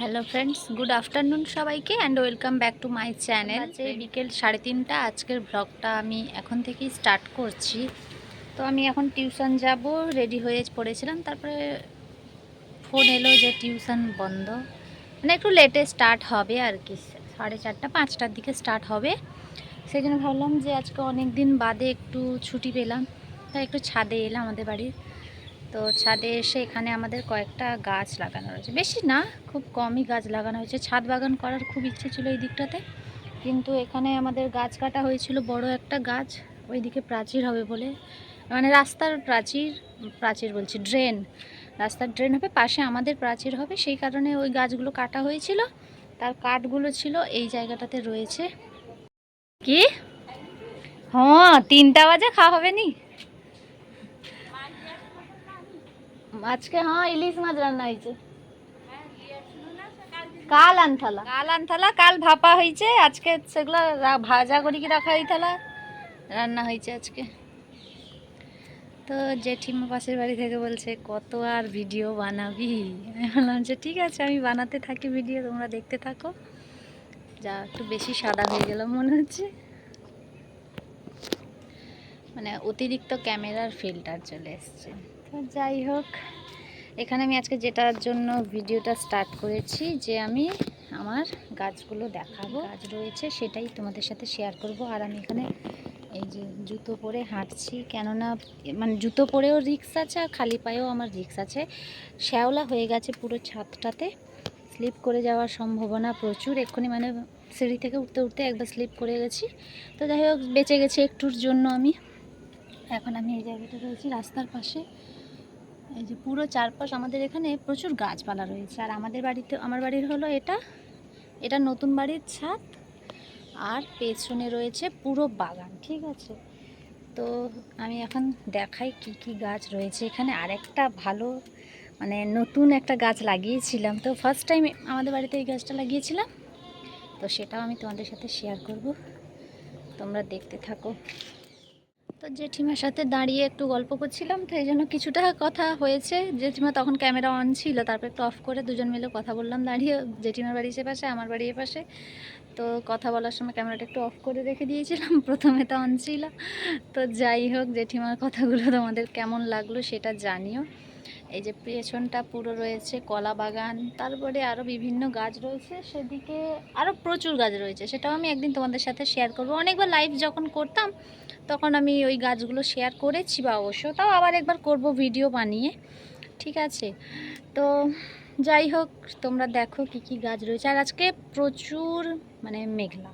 Hello friends good afternoon সবাইকে and welcome back to my channel যে বিকেল সাড়ে তিনটা আজকের ব্লগটা আমি এখন থেকেই স্টার্ট করছি। তো আমি এখন টিউশন যাব রেডি হয়ে পড়েছিলাম তারপরে ফোন এলো যে টিউশন বন্ধ। মানে একটু লেটে স্টার্ট হবে আর কি সাড়ে চারটা পাঁচটার দিকে স্টার্ট হবে। সেই জন্য ভাবলাম যে আজকে অনেক দিন বাদে একটু ছুটি পেলাম তাই একটু ছাদে এলাম আমাদের বাড়ির। তো ছাদে এসে এখানে আমাদের কয়েকটা গাছ লাগানো রয়েছে। বেশি না, খুব কমই গাছ লাগানো হয়েছে। ছাদ বাগান করার খুব ইচ্ছে ছিল এই দিকটাতে। কিন্তু এখানে আমাদের গাছ কাটা হয়েছিল বড় একটা গাছ, ওইদিকে প্রাচীর হবে বলে। মানে রাস্তার প্রাচীর প্রাচীর বলছি, ড্রেন। রাস্তার ড্রেন হবে, পাশে আমাদের প্রাচীর হবে। সেই কারণে ওই গাছগুলো কাটা হয়েছিল। তার কাঠগুলো ছিল এই জায়গাটাতে রয়েছে। কি? হ্যাঁ তিনটা বাজে, খাওয়া হবে নি? আজকে হ্যাঁ ইলিশ মাছ রান্না হয়েছে। কাল আনথালা। কাল আনথালা, কাল ভাপা হয়েছে, আজকে সেগুলো ভাজা করি কি রাখা হইতালা রান্না হয়েছে আজকে। তো জেঠিমা পাশের বাড়ি থেকে বলছে, কত আর ভিডিও বানাবি? আমি বললাম যে, ঠিক আছে, আমি বানাতে থাকি ভিডিও, তোমরা দেখতে থাকো। যা একটু বেশি সাদা হয়ে গেল মনে হচ্ছে। মানে অতিরিক্ত ক্যামেরার ফিল্টার চলে এসছে। যাই হোক, এখানে আমি আজকে যেটার জন্য ভিডিওটা স্টার্ট করেছি যে আমি আমার গাছগুলো দেখাবো। গাছ রয়েছে, সেটাই তোমাদের সাথে শেয়ার করব। আর আমি এখানে এই যে জুতো পরে হাঁটছি, কেননা মানে জুতো পরেও রিক্স আছে আর খালি পায়েও আমার রিক্স আছে। শ্যাওলা হয়ে গেছে পুরো ছাদটাতে। স্লিপ করে যাওয়ার সম্ভাবনা প্রচুর। এক্ষুনি মানে সিঁড়ি থেকে উঠতে উঠতে একবার স্লিপ করে গেছি। তো যাই হোক, বেঁচে গেছি একটুর জন্য আমি। এখন আমি এই জায়গাটা রয়েছি রাস্তার পাশে। এই যে পুরো চারপাশ আমাদের এখানে প্রচুর গাছপালা রয়েছে। আর আমাদের বাড়িতে, আমার বাড়ির হলো এটা। এটা নতুন বাড়ির ছাদ। আর পেছনে রয়েছে পুরো বাগান, ঠিক আছে? তো আমি এখন দেখাই কি কি গাছ রয়েছে। এখানে আরেকটা ভালো মানে নতুন একটা গাছ লাগিয়েছিলাম। তো ফার্স্ট টাইম আমাদের বাড়িতে এই গাছটা লাগিয়েছিলাম। তো সেটাও আমি তোমাদের সাথে শেয়ার করব। তোমরা দেখতে থাকো। তো জেঠিমার সাথে দাঁড়িয়ে একটু গল্প করছিলাম, তো এই জন্য কিছুটা কথা হয়েছে। জেঠিমা তখন ক্যামেরা অন ছিল, তারপর একটু অফ করে দুজন মিলে কথা বললাম দাঁড়িয়ে। জেঠিমার বাড়ি পাশে, আমার বাড়ি পাশে। তো কথা বলার সময় ক্যামেরাটা একটু অফ করে রেখে দিয়েছিলাম, প্রথমে তো অন ছিল। তো যাই হোক, জেঠিমার কথাগুলো তোমাদের কেমন লাগল সেটা জানিও। এই যে পেছনটা পুরো রয়েছে কলা বাগান, তারপরে আরও বিভিন্ন গাছ রয়েছে, সেদিকে আরও প্রচুর গাছ রয়েছে, সেটাও আমি একদিন তোমাদের সাথে শেয়ার করব। অনেকবার লাইভ যখন করতাম তখন আমি ওই গাছগুলো শেয়ার করেছি বা অবশ্য তাও আবার একবার করব ভিডিও বানিয়ে, ঠিক আছে? তো যাই হোক, তোমরা দেখো কি কি গাছ রয়েছে। আর আজকে প্রচুর মানে মেঘলা।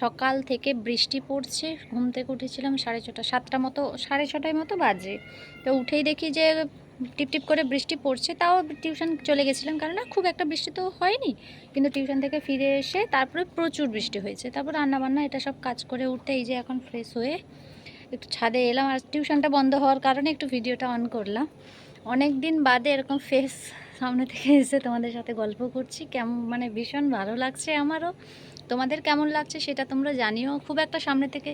সকাল থেকে বৃষ্টি পড়ছে, ঘুম থেকে উঠেছিলাম সাড়ে ছটা, সাতটা মতো, সাড়ে ছটায় মতো বাজে। তো উঠেই দেখি যে টিপ টিপ করে বৃষ্টি পড়ছে, তাও টিউশন চলে গেছিলাম কারণ না খুব একটা বৃষ্টি তো হয়নি। কিন্তু টিউশন থেকে ফিরে এসে তারপরে প্রচুর বৃষ্টি হয়েছে। তারপর রান্নাবান্না, এটা সব কাজ করে উঠতে এই যে এখন ফ্রেশ হয়ে একটু ছাদে এলাম আর টিউশনটা বন্ধ হওয়ার কারণে একটু ভিডিওটা অন করলাম। অনেক দিন বাদে এরকম ফেস সামনে থেকে এসে তোমাদের সাথে গল্প করছি। কেমন মানে ভীষণ ভালো লাগছে আমারও। তোমাদের কেমন লাগছে সেটা তোমরা জানিও। খুব একটা সামনে থেকে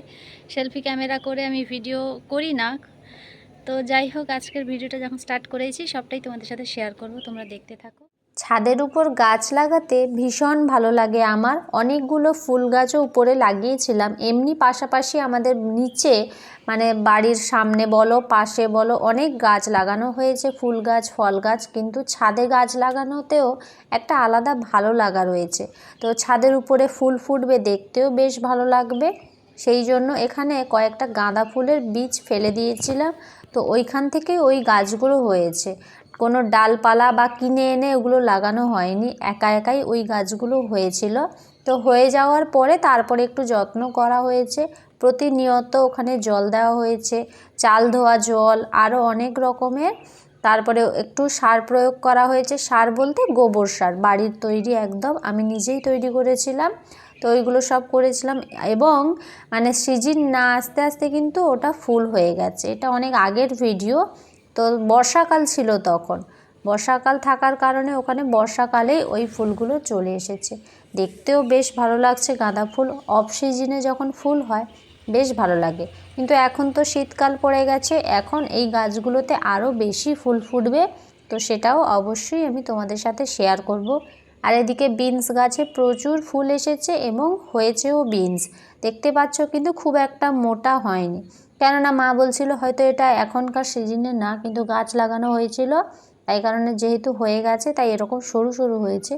সেলফি ক্যামেরা করে আমি ভিডিও করি না। তো যাই হোক, আজকের ভিডিওটা যখন স্টার্ট করেছি, সবটাই তোমাদের সাথে শেয়ার করব। তোমরা দেখতে থাকো। ছাদের উপর গাছ লাগাতে ভীষণ ভালো লাগে আমার। অনেকগুলো ফুল গাছও উপরে লাগিয়েছিলাম। এমনি পাশাপাশি আমাদের নিচে মানে বাড়ির সামনে বলো, পাশে বলো, অনেক গাছ লাগানো হয়েছে, ফুল গাছ, ফল গাছ। কিন্তু ছাদে গাছ লাগানোতেও একটা আলাদা ভালো লাগা রয়েছে। তো ছাদের উপরে ফুল ফুটবে, দেখতেও বেশ ভালো লাগবে। সেই জন্য এখানে কয়েকটা গাঁদা ফুলের বীজ ফেলে দিয়েছিলাম। তো ওইখান থেকে ওই গাছগুলো হয়েছে। কোনো ডালপালা বা কিনে এনে ওগুলো লাগানো হয়নি। একা একাই ওই গাছগুলো হয়েছিল। তো হয়ে যাওয়ার পরে তারপরে একটু যত্ন করা হয়েছে। প্রতিনিয়ত ওখানে জল দেওয়া হয়েছে। চাল ধোয়া জল আরও অনেক রকমের। তারপরে একটু সার প্রয়োগ করা হয়েছে। সার বলতে গোবর সার। বাড়ির তৈরি একদম। আমি নিজেই তৈরি করেছিলাম। তো ওইগুলো সব করেছিলাম এবং মানে সিজন না আস্তে আস্তে কিন্তু ওটা ফুল হয়ে গেছে। এটা অনেক আগের ভিডিও। তো বর্ষাকাল ছিল তখন। বর্ষাকাল থাকার কারণে ওখানে বর্ষাকালেই ওই ফুলগুলো চলে এসেছে। দেখতেও বেশ ভালো লাগছে গাঁদা ফুল। অফ সিজনে যখন ফুল হয়, বেশ ভালো লাগে। কিন্তু এখন তো শীতকাল পড়ে গেছে। এখন এই গাছগুলোতে আরও বেশি ফুল ফুটবে। তো সেটাও অবশ্যই আমি তোমাদের সাথে শেয়ার করব। আর এদিকে বিনস গাছে প্রচুর ফুল এসেছে এবং হয়েছেও বিনস। দেখতে পাচ্ছ কিন্তু খুব একটা মোটা হয়নি। কেননা মা বলছিল হয়তো এটা এখনকার সিজনে না, কিন্তু গাছ লাগানো হয়েছিল। তাই কারণে যেহেতু হয়ে গেছে, তাই এরকম সরু সরু হয়েছে।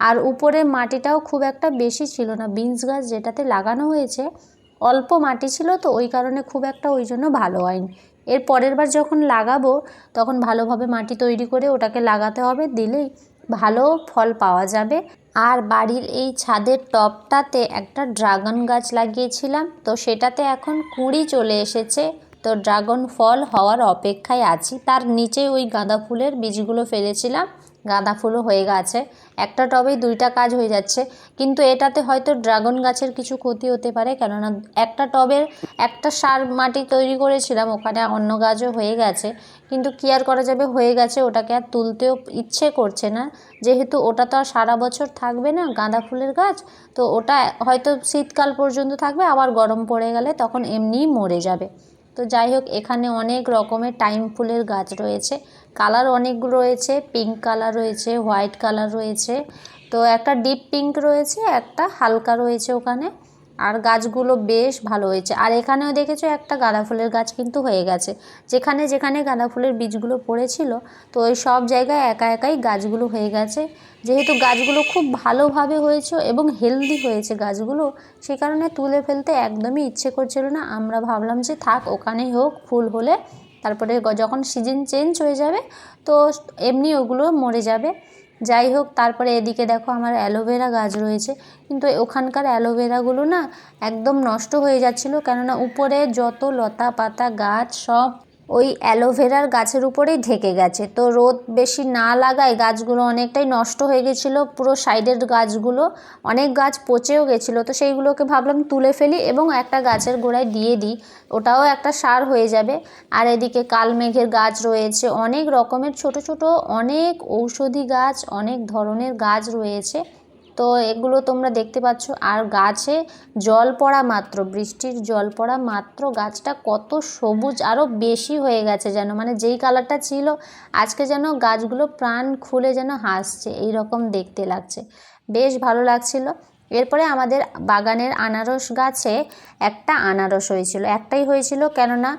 আর উপরে মাটিটাও খুব একটা বেশি ছিল না। বিনস গাছ যেটাতে লাগানো হয়েছে, অল্প মাটি ছিল তো, ওই কারণে খুব একটা ওই জন্য ভালো হয়নি। এর পরের বার যখন লাগাবো, তখন ভালোভাবে মাটি তৈরি করে ওটাকে লাগাতে হবে। দিলেই ভালো ফল পাওয়া যাবে। আর বাড়ির এই ছাদের টপটাতে একটা ড্রাগন গাছ লাগিয়েছিলাম। তো সেটাতে এখন কুঁড়ি চলে এসেছে। তো ড্রাগন ফল হওয়ার অপেক্ষায় আছি। তার নিচে ওই গাঁদা ফুলের বীজগুলো ফেলেছিলাম। গাঁদা ফুলও হয়ে গেছে। একটা টবেই দুইটা কাজ হয়ে যাচ্ছে। কিন্তু এটাতে হয়তো ড্রাগন গাছের কিছু ক্ষতি হতে পারে। কেননা একটা টবের একটা সার মাটি তৈরি করেছিলাম, ওখানে অন্য গাছও হয়ে গেছে। কিন্তু কি আর করা যাবে? হয়ে গেছে, ওটাকে আর তুলতেও ইচ্ছে করছে না। যেহেতু ওটা তো আর সারা বছর থাকবে না গাঁদা ফুলের গাছ, তো ওটা হয়তো শীতকাল পর্যন্ত থাকবে, আবার গরম পড়ে গেলে তখন এমনিই মরে যাবে। তো যাই হোক, এখানে অনেক রকমের টাইম ফুলের গাছ রয়েছে। কালার অনেকগুলো রয়েছে পিঙ্ক কালার রয়েছে হোয়াইট কালার রয়েছে। তো একটা ডিপ পিঙ্ক রয়েছে, একটা হালকা রয়েছে ওখানে। আর গাছগুলো বেশ ভালো হয়েছে। আর এখানেও দেখেছ একটা গাঁদা ফুলের গাছ কিন্তু হয়ে গেছে। যেখানে যেখানে গাঁদা ফুলের বীজগুলো পড়েছিল, তো ওই সব জায়গায় একা একাই গাছগুলো হয়ে গেছে। যেহেতু গাছগুলো খুব ভালোভাবে হয়েছে এবং হেলদি হয়েছে গাছগুলো সেই কারণে তুলে ফেলতে একদমই ইচ্ছে করছিল না। আমরা ভাবলাম যে থাক, ওখানেই হোক, ফুল হলে তারপরে যখন সিজন চেঞ্জ হয়ে যাবে, তো এমনি ওগুলো মরে যাবে। যাই হোক, তারপরে এদিকে দেখো আমার অ্যালোভেরা গাছ রয়েছে। কিন্তু ওখানকার অ্যালোভেরাগুলো না একদম নষ্ট হয়ে যাচ্ছিল। কেননা উপরে যত লতা পাতা গাছ সব ওই অ্যালোভেরার গাছের উপরেই ঢেকে গেছে। তো রোদ বেশি না লাগায় গাছগুলো অনেকটাই নষ্ট হয়ে গেছিল, পুরো সাইডের গাছগুলো অনেক গাছ পচেও গেছিল। তো সেইগুলোকে ভাবলাম তুলে ফেলি এবং একটা গাছের গোড়ায় দিয়ে দিই, ওটাও একটা সার হয়ে যাবে। আর এদিকে কালমেঘের গাছ রয়েছে, অনেক রকমের ছোট ছোট অনেক ঔষধি গাছ, অনেক ধরনের গাছ রয়েছে। তো এগুলো তোমরা দেখতে পাচ্ছ। আর গাছে জল পড়া মাত্র, বৃষ্টির জল পড়া মাত্র। গাছটা কত সবুজ আরও বেশি হয়ে গেছে যেন মানে যেই কালারটা ছিল, আজকে যেন গাছগুলো প্রাণ খুলে যেন হাসছে এই রকম দেখতে লাগছে। বেশ ভালো লাগছিল। এরপরে আমাদের বাগানের আনারস গাছে একটা আনারস হয়েছিল। একটাই হয়েছিল কেননা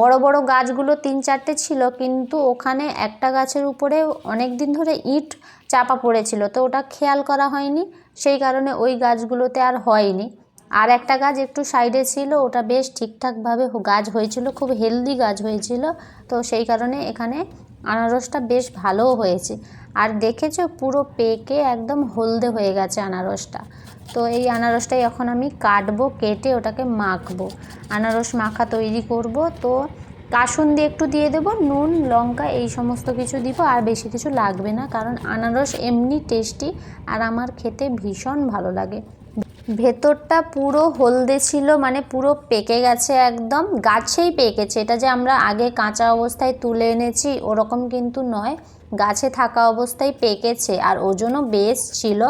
বড় বড় গাছগুলো তিন চারটে ছিল, কিন্তু ওখানে একটা গাছের উপরে অনেক দিন ধরে ইট চাপা পড়েছিল, তো ওটা খেয়াল করা হয়নি। সেই কারণে ওই গাছগুলোতে আর হয়নি। আর একটা গাছ একটু সাইডে ছিল, ওটা বেশ ঠিকঠাকভাবে গাছ হয়েছিল, খুব হেলদি গাছ হয়েছিল, তো সেই কারণে এখানে আনারসটা বেশ ভালোও হয়েছে। আর দেখেছ পুরো পেকে একদম হলদে হয়ে গেছে আনারসটা। তো এই আনারসটাই এখন আমি কাটবো, কেটে ওটাকে মাখবো। আনারস মাখা তৈরি করব, তো কাসুন্দি একটু দিয়ে দেবো, নুন, লঙ্কা, এই সমস্ত কিছু দিব, আর বেশি কিছু লাগবে না, কারণ আনারস এমনি টেস্টি আর আমার খেতে ভীষণ ভালো লাগে। ভেতরটা পুরো হলদে ছিল মানে পুরো পেকে গেছে একদম, গাছেই পেকেছে। এটা যে আমরা আগে কাঁচা অবস্থায় তুলে এনেছি, ওরকম কিন্তু নয়। গাছে থাকা অবস্থায় পেকেছে আর ওজনও বেশ ছিল,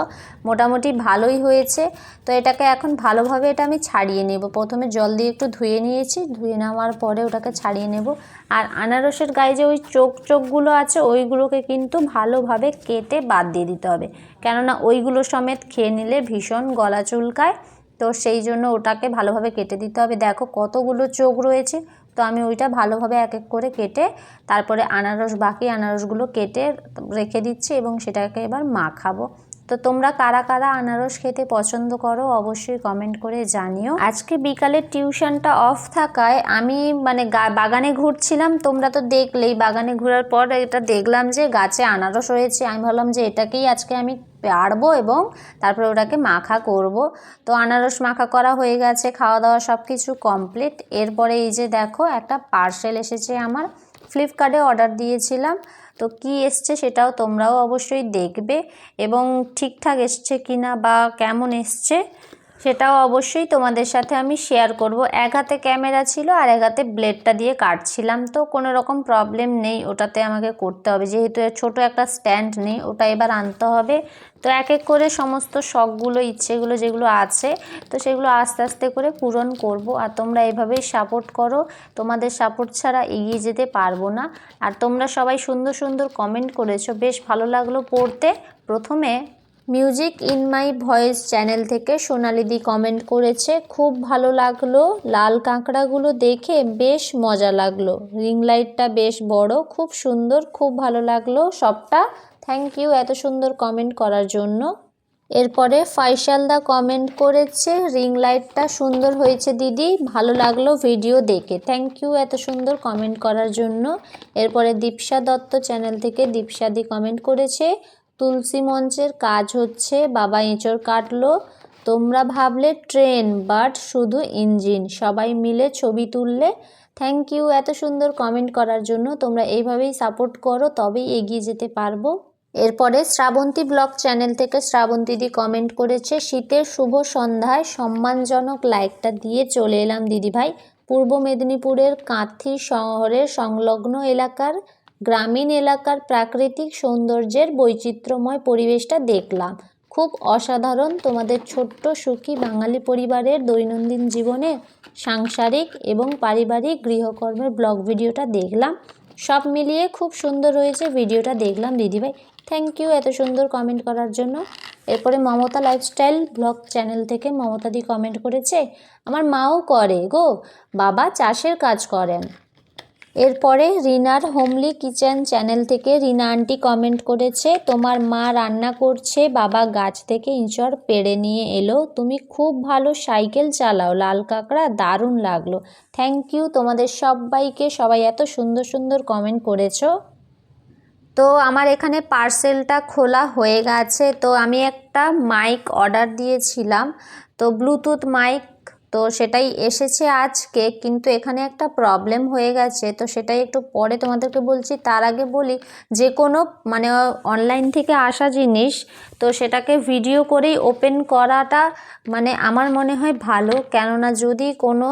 মোটামুটি ভালোই হয়েছে। তো এটাকে এখন ভালোভাবে এটা আমি ছাড়িয়ে নেব। প্রথমে জল দিয়ে একটু ধুয়ে নিয়েছি, ধুয়ে নেওয়ার পরে ওটাকে ছাড়িয়ে নেব। আর আনারসের গায়ে যে ওই চোখ চোখগুলো আছে, ওইগুলোকে কিন্তু ভালোভাবে কেটে বাদ দিয়ে দিতে হবে। কেননা ওইগুলো সমেত খেয়ে নিলে ভীষণ গলা চুলকায়। তো সেই জন্য ওটাকে ভালোভাবে কেটে দিতে হবে। দেখো কতগুলো চোখ রয়েছে তো আমি ওইটা ভালোভাবে এক এক করে কেটে তারপরে আনারস, বাকি আনারসগুলো কেটে রেখে দিচ্ছি এবং সেটাকে এবার মাখাবো। তো তোমরা কারা কারা আনারস খেতে পছন্দ করো অবশ্যই কমেন্ট করে জানিও। আজকে বিকালে টিউশনটা অফ থাকায় আমি মানে বাগানে ঘুরছিলাম, তোমরা তো দেখলেই, বাগানে ঘোরার পর এটা দেখলাম যে গাছে আনারস রয়েছে। আমি ভাবলাম যে এটাকেই আজকে আমি পারব এবং তারপরে ওটাকে মাখা করব। তো আনারস মাখা করা হয়ে গেছে, খাওয়া দাওয়া সব কিছু কমপ্লিট এরপরে এই যে দেখো, একটা পার্সেল এসেছে আমার। ফ্লিপকার্টে অর্ডার দিয়েছিলাম। তো কি এসছে সেটাও তোমরাও অবশ্যই দেখবে এবং ঠিকঠাক এসছে কিনা বা কেমন এসছে সেটাও অবশ্যই তোমাদের সাথে আমি শেয়ার করব। এক হাতে ক্যামেরা ছিল, আর এক হাতে ব্লেডটা দিয়ে কাটছিলাম। তো কোনো রকম প্রবলেম নেই, ওটাতে আমাকে করতে হবে। যেহেতু ছোট একটা স্ট্যান্ড নেই, ওটা এবার আনতে হবে। তো এক এক করে সমস্ত শখগুলো, ইচ্ছেগুলো যেগুলো আছে, তো সেগুলো আস্তে আস্তে করে পূরণ করব। আর তোমরা এভাবেই সাপোর্ট করো। তোমাদের সাপোর্ট ছাড়া এগিয়ে যেতে পারব না। আর তোমরা সবাই সুন্দর সুন্দর কমেন্ট করেছ। বেশ ভালো লাগল পড়তে। প্রথমে music in my voice channel থেকে সোনালিদি কমেন্ট করেছে, খুব ভালো লাগল। লাল কাঁকড়াগুলো দেখে বেশ মজা লাগল। রিং লাইটটা বেশ বড়, খুব সুন্দর, খুব ভালো লাগল সবটা। থ্যাংক ইউ এত সুন্দর কমেন্ট করার জন্য। এরপরে দা কমেন্ট করেছে রিং লাইটটা সুন্দর হয়েছে দিদি, ভালো লাগল ভিডিও দেখে। থ্যাংক ইউ এত সুন্দর কমেন্ট করার জন্য। এরপরে দীপসা দত্ত চ্যানেল থেকে দীপসাদি কমেন্ট করেছে তুলসী মঞ্চের কাজ হচ্ছে, বাবা এঁচড় কাটলো, তোমরা ভাবলে ট্রেন, বাট শুধু ইঞ্জিন। সবাই মিলে ছবি তুললে, থ্যাংক ইউ, এত সুন্দর কমেন্ট করার জন্য, তোমরা এইভাবেই সাপোর্ট করো, তবেই এগিয়ে যেতে পারব। এরপরে শ্রাবন্তী ব্লগ চ্যানেল থেকে শ্রাবন্তীদি কমেন্ট করেছে, শীতের শুভ সন্ধ্যায় সম্মানজনক লাইকটা দিয়ে চলে এলাম, দিদিভাই। পূর্ব মেদিনীপুরের কাঁথি শহরের সংলগ্ন এলাকার গ্রামীণ এলাকার প্রাকৃতিক সৌন্দর্যের বৈচিত্র্যময় পরিবেশটা দেখলাম। খুব অসাধারণ তোমাদের ছোট্ট সুখী বাঙালি পরিবারের দৈনন্দিন জীবনে সাংসারিক এবং পারিবারিক গৃহকর্মের ব্লগ ভিডিওটা দেখলাম। সব মিলিয়ে খুব সুন্দর হয়েছে ভিডিওটা দেখলাম, দিদিভাই। থ্যাংক ইউ এত সুন্দর কমেন্ট করার জন্য। এরপরে মমতা লাইফস্টাইল ব্লগ চ্যানেল থেকে মমতাদি কমেন্ট করেছে, আমার মাও করে গো, বাবা চাষের কাজ করেন। এরপরে রিনার হোমলি কিচেন চ্যানেল থেকে রিনা আন্টি কমেন্ট করেছে, তোমার মা রান্না করছে, বাবা গাছ থেকে ইঁচড় পেড়ে নিয়ে এলো। তুমি খুব ভালো সাইকেল চালাও, লাল কাঁকড়া দারুণ লাগল। থ্যাংক ইউ তোমাদের সবাইকে, সবাই এত সুন্দর সুন্দর কমেন্ট করেছ। তো আমার এখানে পার্সেলটা খোলা হয়ে গেছে, তো আমি একটা মাইক অর্ডার দিয়েছিলাম। তো ব্লুটুথ মাইক তো সেটাই এসেছে আজকে, কিন্তু এখানে একটা প্রবলেম হয়ে গেছে। তো সেটাই একটু পরে তোমাদেরকে বলছি। তার আগে বলি, যে কোনো মানে অনলাইন থেকে আসা জিনিস, তো সেটাকে ভিডিও করেই ওপেন করাটা মানে আমার মনে হয় ভালো। কেননা যদি কোনো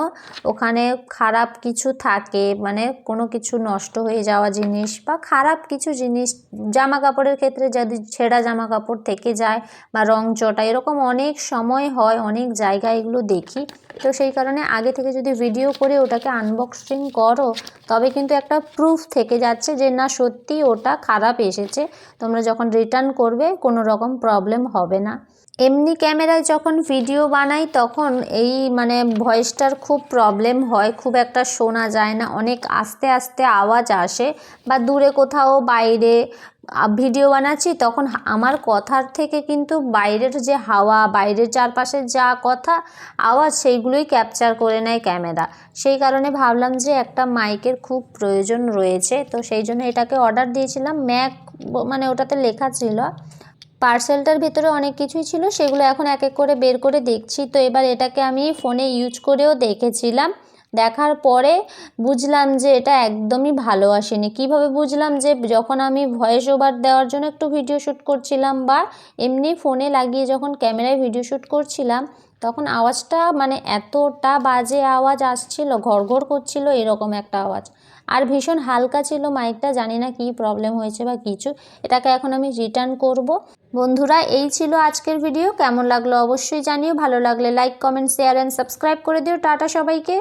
ওখানে খারাপ কিছু থাকে মানে কোনো কিছু নষ্ট হয়ে যাওয়া জিনিস বা খারাপ কিছু জিনিস জামা কাপড়ের ক্ষেত্রে যদি ছেঁড়া জামা কাপড় থেকে যায় বা রং চটা, এরকম অনেক সময় হয়, অনেক জায়গায় এগুলো দেখি। তো সেই কারণে আগে থেকে যদি ভিডিও করে ওটাকে আনবক্সিং করো, তবে কিন্তু একটা প্রুফ থেকে যাচ্ছে যে না, সত্যি ওটা খারাপ এসেছে। তোমরা যখন রিটার্ন করবে, কোনো রকম প্রবলেম হবে না। এমনি ক্যামেরায় যখন ভিডিও বানাই, তখন এই মানে ভয়েসটার খুব প্রবলেম হয়। খুব একটা শোনা যায় না। অনেক আস্তে আস্তে আওয়াজ আসে, বা দূরে কোথাও, বাইরে ভিডিও বানাচ্ছি, তখন আমার কথার থেকে কিন্তু বাইরের যে হাওয়া, বাইরের চারপাশের যা কথা, আওয়াজ, সেইগুলোই ক্যাপচার করে নেয় ক্যামেরা সেই কারণে ভাবলাম যে একটা মাইকের খুব প্রয়োজন রয়েছে, তো সেই জন্য এটাকে অর্ডার দিয়েছিলাম। ম্যাক মানে ওটাতে লেখা ছিল। পার্সেলটার ভিতরে অনেক কিছুই ছিল, সেগুলো এখন এক এক করে বের করে দেখছি। তো এবার এটাকে আমি ফোনে ইউজ করেও দেখেছিলাম। দেখার পরে বুঝলাম যে এটা একদমই ভালো আসেনি। কীভাবে বুঝলাম যে যখন আমি ভয়েস ওভার দেওয়ার জন্য একটু ভিডিও শ্যুট করছিলাম বা এমনি ফোনে লাগিয়ে যখন ক্যামেরায় ভিডিও শ্যুট করছিলাম, তখন আওয়াজটা মানে এতটা বাজে আওয়াজ আসছিল ঘর ঘর করছিল এরকম একটা আওয়াজ। আর ভীষণ হালকা ছিল মাইকটা জানি না কী প্রবলেম হয়েছে বা কিছু, এটাকে এখন আমি রিটার্ন করব। বন্ধুরা, এই ছিল আজকের ভিডিও কেমন লাগল অবশ্যই জানিও। ভালো লাগলে like comment share and subscribe করে দিও। টাটা সবাইকে।